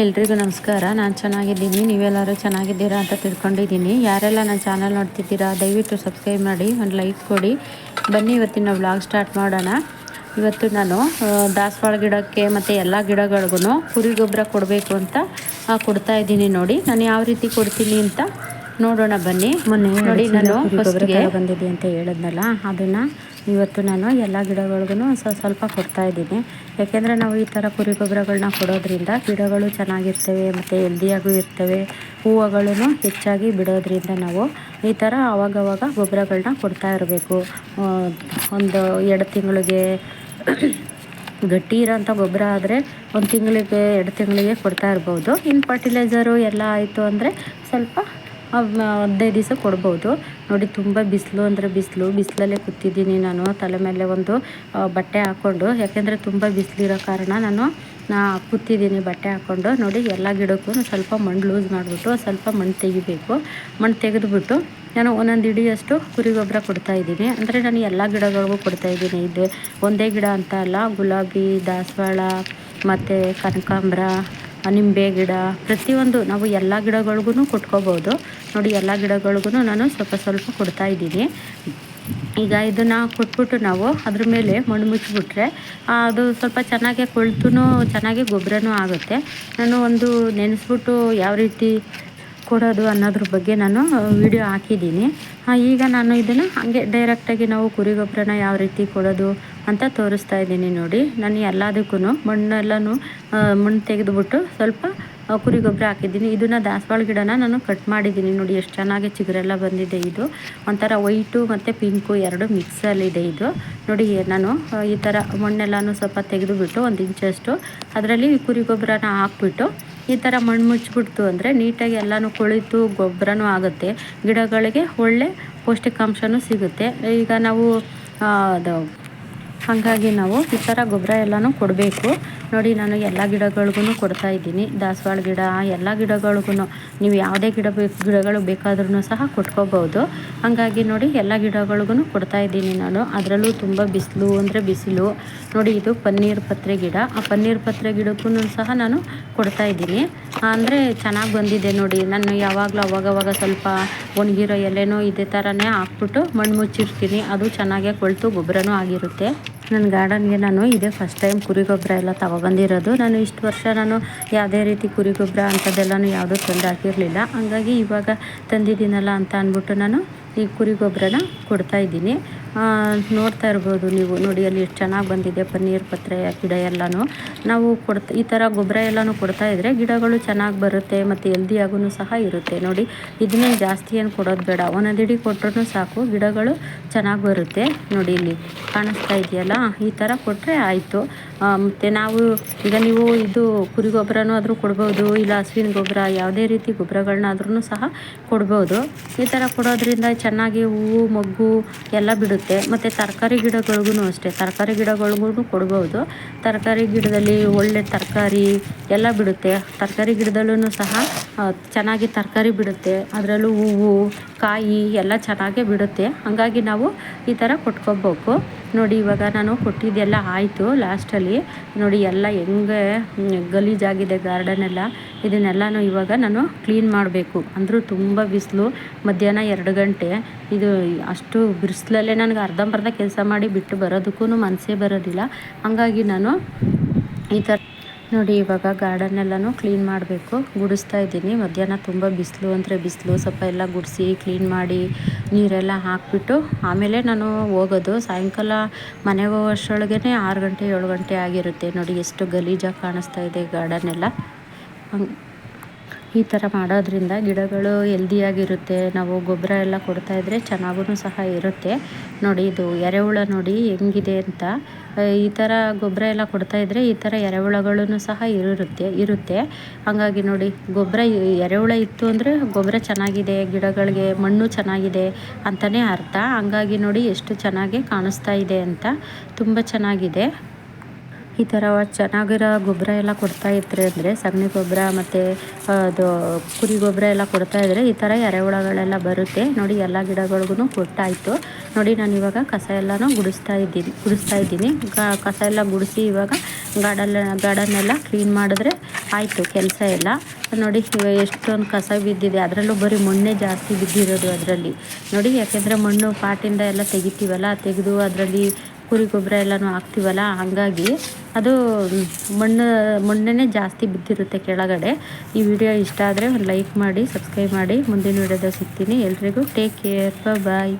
ಎಲ್ರಿಗೂ ನಮಸ್ಕಾರ. ನಾನು ಚೆನ್ನಾಗಿದ್ದೀನಿ. ನೀವೆಲ್ಲರೂ ಚೆನ್ನಾಗಿದ್ದೀರಾ ಅಂತ ತಿಳ್ಕೊಂಡಿದ್ದೀನಿ. ಯಾರೆಲ್ಲ ನನ್ನ ಚಾನಲ್ ನೋಡ್ತಿದ್ದೀರಾ ದಯವಿಟ್ಟು ಸಬ್ಸ್ಕ್ರೈಬ್ ಮಾಡಿ ಒಂದು ಲೈಕ್ ಕೊಡಿ. ಬನ್ನಿ ಇವತ್ತಿನ ವ್ಲಾಗ್ ಸ್ಟಾರ್ಟ್ ಮಾಡೋಣ. ಇವತ್ತು ನಾನು ದಾಸವಾಳ ಗಿಡಕ್ಕೆ ಮತ್ತು ಎಲ್ಲ ಗಿಡಗಳಿಗೂ ಕುರಿ ಗೊಬ್ಬರ ಕೊಡಬೇಕು ಅಂತ ಕೊಡ್ತಾ ಇದ್ದೀನಿ ನೋಡಿ. ನಾನು ಯಾವ ರೀತಿ ಕೊಡ್ತೀನಿ ಅಂತ ನೋಡೋಣ ಬನ್ನಿ. ಮೊನ್ನೆ ನೋಡಿ ನಾನು ಬಂದಿದೆ ಅಂತ ಹೇಳಿದ್ನಲ್ಲ ಅದನ್ನು ಇವತ್ತು ನಾನು ಎಲ್ಲ ಗಿಡಗಳಿಗೂ ಸ್ವಲ್ಪ ಸ್ವಲ್ಪ ಕೊಡ್ತಾ ಇದ್ದೀನಿ. ಯಾಕೆಂದರೆ ನಾವು ಈ ಥರ ಕುರಿ ಗೊಬ್ಬರಗಳನ್ನ ಕೊಡೋದ್ರಿಂದ ಗಿಡಗಳು ಚೆನ್ನಾಗಿರ್ತವೆ, ಮತ್ತು ಹೆಲ್ದಿಯಾಗೂ ಇರ್ತವೆ. ಹೂವುಗಳನ್ನು ಹೆಚ್ಚಾಗಿ ಬಿಡೋದ್ರಿಂದ ನಾವು ಈ ಥರ ಆವಾಗವಾಗ ಗೊಬ್ಬರಗಳನ್ನ ಕೊಡ್ತಾ ಇರಬೇಕು. ಒಂದು ಎರಡು ತಿಂಗಳಿಗೆ ಗಟ್ಟಿ ಇರೋಂಥ ಗೊಬ್ಬರ ಆದರೆ ಒಂದು ತಿಂಗಳಿಗೆ, ಎರಡು ತಿಂಗಳಿಗೆ ಕೊಡ್ತಾ ಇರ್ಬೋದು. ಇನ್ನು ಫರ್ಟಿಲೈಸರು ಎಲ್ಲ ಆಯಿತು ಅಂದರೆ ಸ್ವಲ್ಪ ಹದಿನೈದು ದಿವಸ ಕೊಡ್ಬೋದು. ನೋಡಿ, ತುಂಬ ಬಿಸಿಲು ಅಂದರೆ ಬಿಸಿಲು. ಬಿಸಿಲಲ್ಲೇ ಕೂತಿದ್ದೀನಿ ನಾನು. ತಲೆ ಮೇಲೆ ಒಂದು ಬಟ್ಟೆ ಹಾಕ್ಕೊಂಡು. ಯಾಕೆಂದರೆ ತುಂಬ ಬಿಸಿಲಿರೋ ಕಾರಣ ನಾನು ಕೂತಿದ್ದೀನಿ ಬಟ್ಟೆ ಹಾಕ್ಕೊಂಡು. ನೋಡಿ, ಎಲ್ಲ ಗಿಡಕ್ಕೂ ಸ್ವಲ್ಪ ಮಣ್ಣು ಲೂಸ್ ಮಾಡಿಬಿಟ್ಟು ಸ್ವಲ್ಪ ಮಣ್ಣು ತೆಗಿಬೇಕು. ಮಣ್ಣು ತೆಗೆದುಬಿಟ್ಟು ನಾನು ಒಂದೊಂದು ಇಡಿಯಷ್ಟು ಕುರಿ ಗೊಬ್ಬರ ಕೊಡ್ತಾಯಿದ್ದೀನಿ ಅಂದರೆ ನಾನು ಎಲ್ಲ ಗಿಡಗಳಿಗೂ ಕೊಡ್ತಾ ಇದ್ದೀನಿ. ಇದು ಒಂದೇ ಗಿಡ ಅಂತ ಅಲ್ಲ, ಗುಲಾಬಿ, ದಾಸವಾಳ, ಮತ್ತು ಕನಕಾಂಬ್ರ ನಿಂಬೆ ಗಿಡ, ಪ್ರತಿಯೊಂದು ನಾವು ಎಲ್ಲ ಗಿಡಗಳಿಗೂ ಕೊಟ್ಕೋಬೋದು. ನೋಡಿ ಎಲ್ಲ ಗಿಡಗಳಿಗೂ ನಾನು ಸ್ವಲ್ಪ ಸ್ವಲ್ಪ ಕೊಡ್ತಾ ಇದ್ದೀನಿ. ಈಗ ಇದನ್ನು ಕೊಟ್ಬಿಟ್ಟು ನಾವು ಅದ್ರ ಮೇಲೆ ಮಣ್ಣು ಮುಚ್ಚಿಬಿಟ್ರೆ ಅದು ಸ್ವಲ್ಪ ಚೆನ್ನಾಗೆ ಕೊಳ್ತು ಚೆನ್ನಾಗಿ ಗೊಬ್ಬರನೂ ಆಗುತ್ತೆ. ನಾನು ಒಂದು ನೆನೆಸ್ಬಿಟ್ಟು ಯಾವ ರೀತಿ ಕೊಡೋದು ಅನ್ನೋದ್ರ ಬಗ್ಗೆ ನಾನು ವಿಡಿಯೋ ಹಾಕಿದ್ದೀನಿ. ಈಗ ನಾನು ಇದನ್ನು ಹಾಗೆ ಡೈರೆಕ್ಟಾಗಿ ನಾವು ಕುರಿ ಗೊಬ್ಬರನ ಯಾವ ರೀತಿ ಕೊಡೋದು ಅಂತ ತೋರಿಸ್ತಾ ಇದ್ದೀನಿ ನೋಡಿ. ನಾನು ಎಲ್ಲದಕ್ಕೂ ಮಣ್ಣೆಲ್ಲನೂ ಮಣ್ಣು ತೆಗೆದುಬಿಟ್ಟು ಸ್ವಲ್ಪ ಕುರಿ ಗೊಬ್ಬರ ಹಾಕಿದ್ದೀನಿ. ಇದನ್ನು ದಾಸವಾಳ ಗಿಡನ ನಾನು ಕಟ್ ಮಾಡಿದ್ದೀನಿ ನೋಡಿ. ಎಷ್ಟು ಚೆನ್ನಾಗಿ ಚಿಗುರೆಲ್ಲ ಬಂದಿದೆ ಇದು. ಒಂಥರ ವೈಟು ಮತ್ತು ಪಿಂಕು ಎರಡು ಮಿಕ್ಸಲ್ಲಿದೆ ಇದು. ನೋಡಿ ನಾನು ಈ ಥರ ಮಣ್ಣೆಲ್ಲನೂ ಸ್ವಲ್ಪ ತೆಗೆದುಬಿಟ್ಟು ಒಂದು ಇಂಚಷ್ಟು ಅದರಲ್ಲಿ ಕುರಿ ಗೊಬ್ಬರನ ಹಾಕ್ಬಿಟ್ಟು ಈ ಥರ ಮಣ್ಣು ಮುಚ್ಚಿಬಿಡ್ತು ಅಂದರೆ ನೀಟಾಗಿ ಎಲ್ಲನೂ ಕೊಳಿತು ಗೊಬ್ಬರನೂ ಆಗುತ್ತೆ. ಗಿಡಗಳಿಗೆ ಒಳ್ಳೆ ಪೌಷ್ಟಿಕಾಂಶನು ಸಿಗುತ್ತೆ. ಈಗ ನಾವು ಅದು, ಹಾಗಾಗಿ ನಾವು ಈ ಥರ ಗೊಬ್ಬರ ಎಲ್ಲನೂ ಕೊಡಬೇಕು. ನೋಡಿ ನಾನು ಎಲ್ಲ ಗಿಡಗಳಿಗೂ ಕೊಡ್ತಾ ಇದ್ದೀನಿ. ದಾಸವಾಳ ಗಿಡ, ಎಲ್ಲ ಗಿಡಗಳಿಗೂ ನೀವು ಯಾವುದೇ ಗಿಡ ಬೇಕು ಗಿಡಗಳು ಬೇಕಾದ್ರೂ ಸಹ ಕೊಟ್ಕೋಬೋದು. ಹಾಗಾಗಿ ನೋಡಿ ಎಲ್ಲ ಗಿಡಗಳಿಗೂ ಕೊಡ್ತಾ ಇದ್ದೀನಿ ನಾನು. ಅದರಲ್ಲೂ ತುಂಬ ಬಿಸಿಲು ಅಂದರೆ ಬಿಸಿಲು. ನೋಡಿ ಇದು ಪನ್ನೀರ್ ಪತ್ರೆ ಗಿಡ. ಆ ಪನ್ನೀರ್ ಪತ್ರೆ ಗಿಡಕ್ಕೂ ಸಹ ನಾನು ಕೊಡ್ತಾ ಇದ್ದೀನಿ. ಅಂದರೆ ಚೆನ್ನಾಗಿ ಬಂದಿದೆ ನೋಡಿ. ನಾನು ಯಾವಾಗಲೂ ಅವಾಗವಾಗ ಸ್ವಲ್ಪ ಒಣಗಿರೋ ಎಲೆನೋ ಇದೇ ಥರನೇ ಹಾಕ್ಬಿಟ್ಟು ಮಣ್ಣು ಮುಚ್ಚಿರ್ತೀನಿ. ಅದು ಚೆನ್ನಾಗೇ ಕೊಳ್ತು, ಗೊಬ್ಬರನೂ ಆಗಿರುತ್ತೆ. ನನ್ನ ಗಾರ್ಡನ್ಗೆ ನಾನು ಇದೇ ಫಸ್ಟ್ ಟೈಮ್ ಕುರಿ ಗೊಬ್ಬರ ಎಲ್ಲ ತಗೊಬಂದಿರೋದು ನಾನು ಇಷ್ಟು ವರ್ಷ ನಾನು ಯಾವುದೇ ರೀತಿ ಕುರಿ ಗೊಬ್ಬರ ಅಂಥದ್ದೆಲ್ಲನೂ ಯಾವುದೂ ತಂದು ಹಾಕಿರಲಿಲ್ಲ. ಹಂಗಾಗಿ ಇವಾಗ ತಂದಿದ್ದೀನಲ್ಲ ಅಂತ ಅಂದ್ಬಿಟ್ಟು ನಾನು ಈ ಕುರಿ ಗೊಬ್ಬರನ ಕೊಡ್ತಾಯಿದ್ದೀನಿ ನೋಡ್ತಾ ಇರ್ಬೋದು ನೀವು. ನೋಡಿ, ಅಲ್ಲಿ ಎಷ್ಟು ಚೆನ್ನಾಗಿ ಬಂದಿದೆ ಪನ್ನೀರ್ ಪತ್ರೆ, ಗಿಡ ಎಲ್ಲನೂ. ನಾವು ಕೊಡ್ತಾ, ಈ ಥರ ಗೊಬ್ಬರ ಎಲ್ಲನೂ ಕೊಡ್ತಾ ಇದ್ದರೆ ಗಿಡಗಳು ಚೆನ್ನಾಗಿ ಬರುತ್ತೆ ಮತ್ತು ಹೆಲ್ದಿಯಾಗೂ ಸಹ ಇರುತ್ತೆ. ನೋಡಿ, ಇದನ್ನೇ ಜಾಸ್ತಿ ಏನು ಕೊಡೋದು ಬೇಡ. ಒಂದೊಂದಿಡಿ ಕೊಟ್ಟರು ಸಾಕು, ಗಿಡಗಳು ಚೆನ್ನಾಗಿ ಬರುತ್ತೆ. ನೋಡಿ, ಇಲ್ಲಿ ಕಾಣಿಸ್ತಾ ಇದೆಯಲ್ಲ? ಈ ಥರ ಕೊಟ್ಟರೆ ಆಯಿತು. ಮತ್ತು ನಾವು, ಈಗ ನೀವು ಇದು ಕುರಿ ಗೊಬ್ಬರನೂ ಆದರೂ ಕೊಡ್ಬೋದು, ಇಲ್ಲ ಹಸುವಿನ ಗೊಬ್ಬರ ಯಾವುದೇ ರೀತಿ ಗೊಬ್ಬರಗಳನ್ನಾದ್ರೂ ಸಹ ಕೊಡ್ಬೋದು. ಈ ಥರ ಕೊಡೋದ್ರಿಂದ ಚೆನ್ನಾಗಿ ಹೂವು, ಮೊಗ್ಗು ಎಲ್ಲ ಬಿಡುತ್ತೆ. ಮತ್ತು ತರಕಾರಿ ಗಿಡಗಳಿಗೂ ಅಷ್ಟೇ. ತರಕಾರಿ ಗಿಡಗಳಿಗೂ ಕೊಡ್ಬೋದು. ತರಕಾರಿ ಗಿಡದಲ್ಲಿ ಒಳ್ಳೆ ತರಕಾರಿ ಎಲ್ಲ ಬಿಡುತ್ತೆ. ತರಕಾರಿ ಗಿಡದಲ್ಲೂ ಸಹ ಚೆನ್ನಾಗಿ ತರಕಾರಿ ಬಿಡುತ್ತೆ. ಅದರಲ್ಲೂ ಹೂವು, ಕಾಯಿ ಎಲ್ಲ ಚೆನ್ನಾಗೇ ಬಿಡುತ್ತೆ. ಹಾಗಾಗಿ ನಾವು ಈ ಥರ ಕೊಟ್ಕೋಬೇಕು. ನೋಡಿ, ಇವಾಗ ನಾನು ಕೊಟ್ಟಿದ್ದೆಲ್ಲ ಆಯಿತು ಲಾಸ್ಟಲ್ಲಿ. ನೋಡಿ, ಎಲ್ಲ ಹೆಂಗೆ ಗಲೀಜಾಗಿದೆ ಗಾರ್ಡನ್ ಎಲ್ಲ. ಇದನ್ನೆಲ್ಲನೂ ಇವಾಗ ನಾನು ಕ್ಲೀನ್ ಮಾಡಬೇಕು. ಅಂದರೂ ತುಂಬ ಬಿಸಿಲು. ಮಧ್ಯಾಹ್ನ ಎರಡು ಗಂಟೆ. ಇದು ಅಷ್ಟು ಬಿಸಿಲಲ್ಲೇ ನನಗೆ ಅರ್ಧಂಬರ್ಧ ಕೆಲಸ ಮಾಡಿ ಬಿಟ್ಟು ಬರೋದಕ್ಕೂ ಮನಸ್ಸೇ ಬರೋದಿಲ್ಲ. ಹಾಗಾಗಿ ನಾನು ಈ ಥರ ನೋಡಿ, ಇವಾಗ ಗಾರ್ಡನ್ ಎಲ್ಲನೂ ಕ್ಲೀನ್ ಮಾಡಬೇಕು. ಗುಡಿಸ್ತಾ ಇದ್ದೀನಿ. ಮಧ್ಯಾಹ್ನ ತುಂಬ ಬಿಸಿಲು ಅಂದರೆ ಬಿಸಿಲು. ಸ್ವಲ್ಪ ಎಲ್ಲ ಗುಡಿಸಿ ಕ್ಲೀನ್ ಮಾಡಿ ನೀರೆಲ್ಲ ಹಾಕಿಬಿಟ್ಟು ಆಮೇಲೆ ನಾನು ಹೋಗೋದು. ಸಾಯಂಕಾಲ ಮನೆಗೆ ಹೋಗೋಷ್ಟೊಳಗೇ ಆರು ಗಂಟೆ ಏಳು ಗಂಟೆ ಆಗಿರುತ್ತೆ. ನೋಡಿ, ಎಷ್ಟು ಗಲೀಜಾಗಿ ಕಾಣಿಸ್ತಾ ಇದೆ ಗಾರ್ಡನ್ ಎಲ್ಲ. ಈ ಥರ ಮಾಡೋದ್ರಿಂದ ಗಿಡಗಳು ಹೆಲ್ದಿಯಾಗಿರುತ್ತೆ, ನಾವು ಗೊಬ್ಬರ ಎಲ್ಲ ಕೊಡ್ತಾಯಿದ್ರೆ ಚೆನ್ನಾಗೂ ಸಹ ಇರುತ್ತೆ. ನೋಡಿ ಇದು ಎರೆಹುಳ ನೋಡಿ ಹೆಂಗಿದೆ ಅಂತ. ಈ ಥರ ಗೊಬ್ಬರ ಎಲ್ಲ ಕೊಡ್ತಾಯಿದ್ರೆ ಈ ಥರ ಎರೆಹುಳಗಳೂ ಸಹ ಇರುತ್ತೆ ಇರುತ್ತೆ. ಹಾಗಾಗಿ ನೋಡಿ ಗೊಬ್ಬರ ಎರೆಹುಳ ಇತ್ತು ಅಂದರೆ ಗೊಬ್ಬರ ಚೆನ್ನಾಗಿದೆ, ಗಿಡಗಳಿಗೆ ಮಣ್ಣು ಚೆನ್ನಾಗಿದೆ ಅಂತಲೇ ಅರ್ಥ. ಹಂಗಾಗಿ ನೋಡಿ ಎಷ್ಟು ಚೆನ್ನಾಗಿ ಕಾಣಿಸ್ತಾ ಇದೆ ಅಂತ. ತುಂಬ ಚೆನ್ನಾಗಿದೆ. ಈ ಥರ ಚೆನ್ನಾಗಿರೋ ಗೊಬ್ಬರ ಎಲ್ಲ ಕೊಡ್ತಾ ಇದ್ರೆ ಅಂದರೆ ಸಗಣಿ ಗೊಬ್ಬರ ಮತ್ತು ಅದು ಕುರಿ ಗೊಬ್ಬರ ಎಲ್ಲ ಕೊಡ್ತಾ ಇದ್ದರೆ ಈ ಥರ ಎರೆಹುಳಗಳೆಲ್ಲ ಬರುತ್ತೆ. ನೋಡಿ ಎಲ್ಲ ಗಿಡಗಳಿಗೂ ಕೊಟ್ಟಾಯಿತು. ನೋಡಿ ನಾನು ಇವಾಗ ಕಸ ಎಲ್ಲನೂ ಗುಡಿಸ್ತಾ ಇದ್ದೀನಿ ಗುಡಿಸ್ತಾ ಇದ್ದೀನಿ. ಕಸ ಎಲ್ಲ ಗುಡಿಸಿ ಇವಾಗ ಗಾರ್ಡನ್ ಗಾರ್ಡನ್ನೆಲ್ಲ ಕ್ಲೀನ್ ಮಾಡಿದ್ರೆ ಆಯಿತು ಕೆಲಸ ಎಲ್ಲ. ನೋಡಿ ಎಷ್ಟೊಂದು ಕಸ ಬಿದ್ದಿದೆ. ಅದರಲ್ಲೂ ಬರೀ ಮಣ್ಣೇ ಜಾಸ್ತಿ ಬಿದ್ದಿರೋದು ಅದರಲ್ಲಿ. ನೋಡಿ ಯಾಕೆಂದರೆ ಮಣ್ಣು ಪಾಟಿಂದ ಎಲ್ಲ ತೆಗಿತೀವಲ್ಲ, ತೆಗೆದು ಅದರಲ್ಲಿ ಕುರಿ ಗೊಬ್ಬರ ಎಲ್ಲನೂ ಹಾಕ್ತೀವಲ್ಲ, ಹಾಗಾಗಿ ಅದು ಮಣ್ಣು ಮಣ್ಣೇ ಜಾಸ್ತಿ ಬಿದ್ದಿರುತ್ತೆ ಕೆಳಗಡೆ. ಈ ವಿಡಿಯೋ ಇಷ್ಟ ಆದರೆ ಒಂದು ಲೈಕ್ ಮಾಡಿ, ಸಬ್ಸ್ಕ್ರೈಬ್ ಮಾಡಿ. ಮುಂದಿನ ವಿಡಿಯೋದಾಗ ಸಿಗ್ತೀನಿ. ಎಲ್ರಿಗೂ ಟೇಕ್ ಕೇರ್ ಬಾಯ್